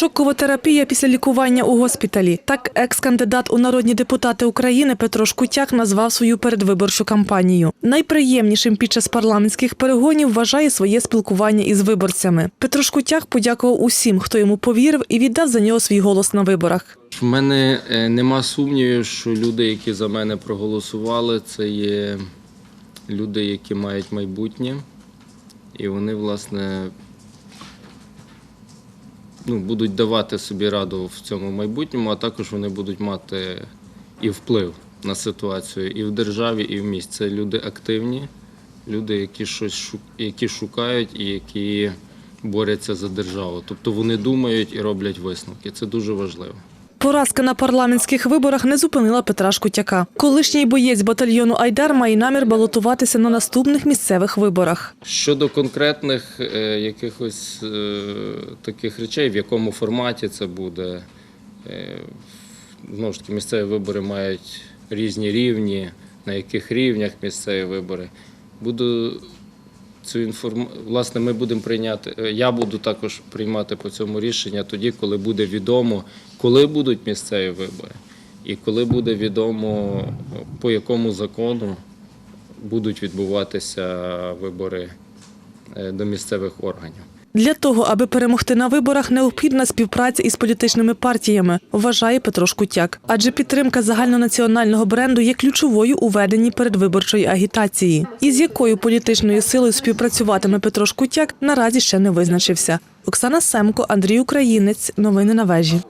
Шокова терапія після лікування у госпіталі. Так екс-кандидат у народні депутати України Петро Шкутяк назвав свою передвиборчу кампанію. Найприємнішим під час парламентських перегонів вважає своє спілкування із виборцями. Петро Шкутяк подякував усім, хто йому повірив і віддав за нього свій голос на виборах. В мене е, нема сумнівів, що люди, які за мене проголосували, це є люди, які мають майбутнє, і вони, власне, ну, будуть давати собі раду в цьому майбутньому, а також вони будуть мати і вплив на ситуацію і в державі, і в місті. Це люди активні, люди, які щось які шукають і які борються за державу. Тобто вони думають і роблять висновки. Це дуже важливо. Поразка на парламентських виборах не зупинила Петра Шкутяка. Колишній боєць батальйону Айдар має намір балотуватися на наступних місцевих виборах. Щодо конкретних е, якихось е, таких речей, в якому форматі це буде, е, знову ж таки, місцеві вибори мають різні рівні, на яких рівнях місцеві вибори. Буду цю інформацію. Власне, ми будемо прийняти. е, Я буду також приймати по цьому рішення тоді, коли буде відомо, коли будуть місцеві вибори, і коли буде відомо, по якому закону будуть відбуватися вибори е, до місцевих органів. Для того, аби перемогти на виборах, необхідна співпраця із політичними партіями, вважає Петро Шкутяк. Адже підтримка загальнонаціонального бренду є ключовою у веденні передвиборчої агітації. Із якою політичною силою співпрацюватиме Петро Шкутяк, наразі ще не визначився. Оксана Семко, Андрій Українець. Новини на вежі.